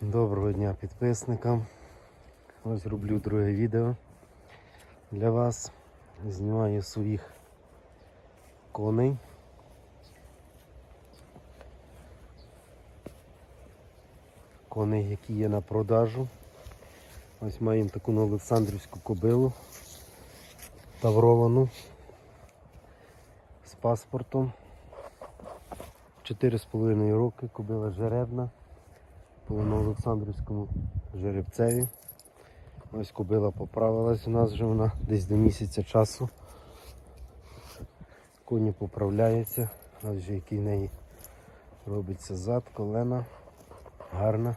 Доброго дня підписникам. Ось роблю друге відео для вас. Знімаю своїх коней. Коней, які є на продажу. Ось маємо таку Олександрівську кобилу тавровану з паспортом. 4,5 роки кобила жеребна по Олександрівському жеребцеві. Ось кобила поправилась у нас вже вона десь до місяця часу. Коні поправляються. Ось вже який неї робиться зад, колена. Гарна.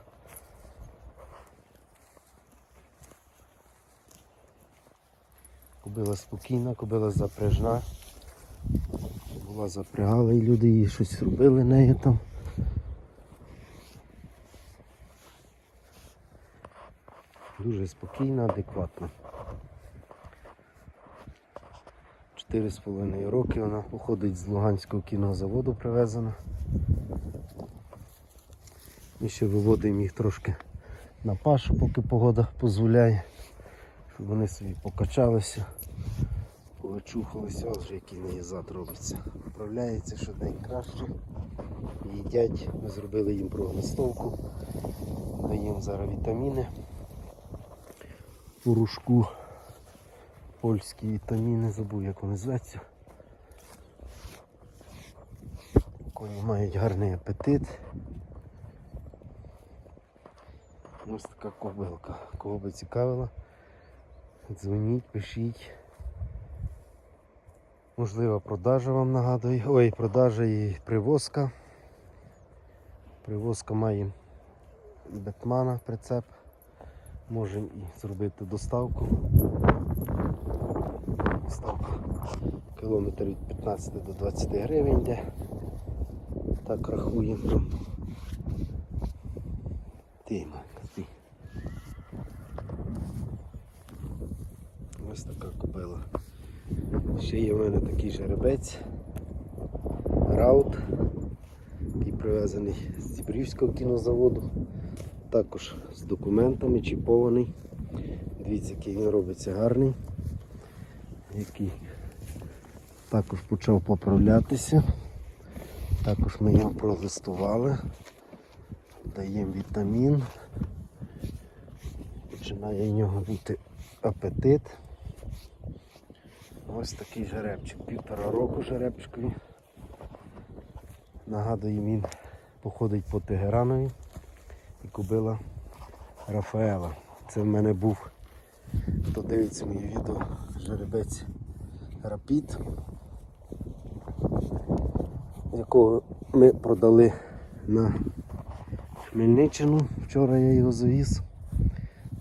Кобила спокійна, кобила запряжна. Була запрягала і люди їй щось робили нею там. Дуже спокійна, адекватна. 4,5 роки вона походить з Луганського кінозаводу привезена. Ми ще виводимо їх трошки на пашу, поки погода дозволяє, щоб вони собі покачалися, повичухалися, ось вже який неї зад робиться. Вправляється щодень краще. Їдять, ми зробили їм проглистовку, даємо зараз вітаміни порошку. Польські вітаміни, забув як вони зветься. Коні мають гарний апетит. Ось така кобилка. Кого би цікавила, дзвоніть, пишіть. Можлива продажа вам нагадую. Ой, продажа і привозка. Привозка має Бетмана прицеп. Можемо і зробити доставку. Доставка кілометр від 15 до 20 гривень йде. Так рахуємо. Ти, Майка, ти. Ось така кобила. Ще є в мене такий жеребець. Раут, який привезений з Дібрівського кінозаводу. Також з документами, чіпований. Дивіться, який він робиться гарний, який також почав поправлятися. Також ми його пролистували, даємо вітамін, починає в нього бути апетит. Ось такий жеребчик, півтора року жеребчикові. Нагадую, він походить по Тегеранові і купила Рафаела. Це в мене був, хто дивиться моє відео, жеребець Рапід, якого ми продали на Хмельниччину. Вчора я його завіз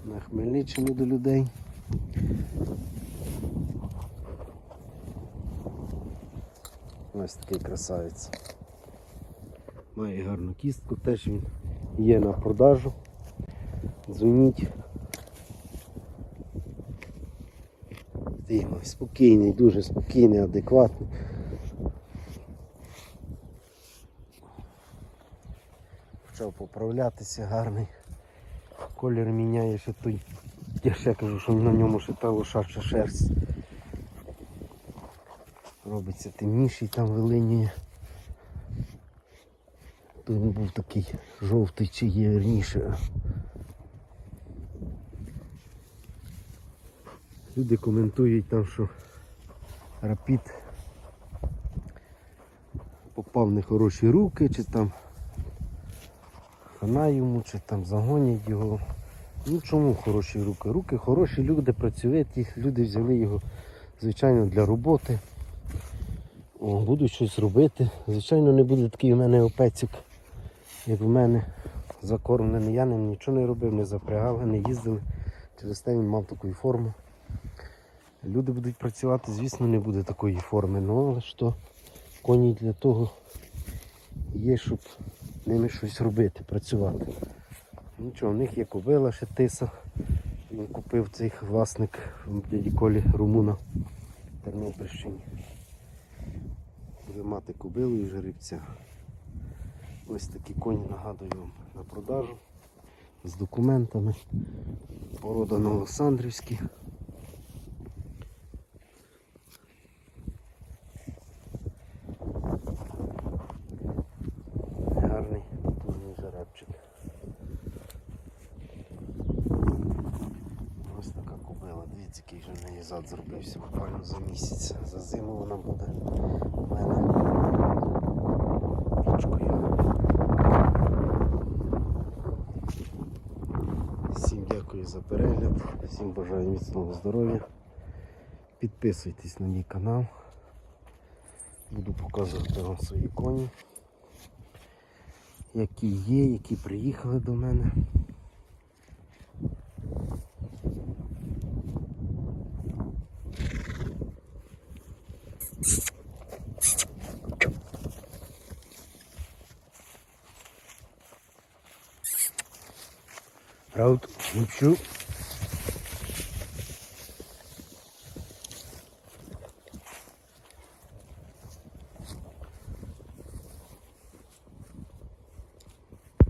на Хмельниччину до людей. Ось такий красавець. Має гарну кістку, теж він є на продажу. Дзвоніть. Тихо, спокійний, дуже спокійний, адекватний. Почав поправлятися, гарний. Колір міняє ще той. Я ще кажу, що на ньому ще та лошача шерсть. Робиться темніший, там вилинює. Тут він був такий жовтий чи є вірніше. Люди коментують там, що рапід попав в нехороші руки, чи там хана йому, чи там загонять його. Ну чому хороші руки? Руки хороші, люди працюють, люди взяли його, звичайно, для роботи. О, будуть щось робити. Звичайно, не буде такий у мене опецюк, як в мене закормлений. Я ним нічого не робив, не запрягав, не їздили. Через те він мав таку форму. Люди будуть працювати, звісно, не буде такої форми, ну але що коні для того є, щоб ними щось робити, працювати. Нічого, в них є кобила ще тиса. Він купив цей власник в дяді Колі Румуна в Тернопільщині. Буде мати кобилу і жеребця. Ось такі коні нагадую вам на продажу. з документами. Порода Новосандрівські. Гарний потужний жеребчик. Ось така кобила. Дивіться, який вже в неї зад зробився буквально за місяць. За зиму вона буде у мене пічкою. Всім дякую за перегляд, всім бажаю міцного здоров'я. Підписуйтесь на мій канал. Буду показувати вам свої коні, які є, які приїхали до мене. Правда, Chuchu.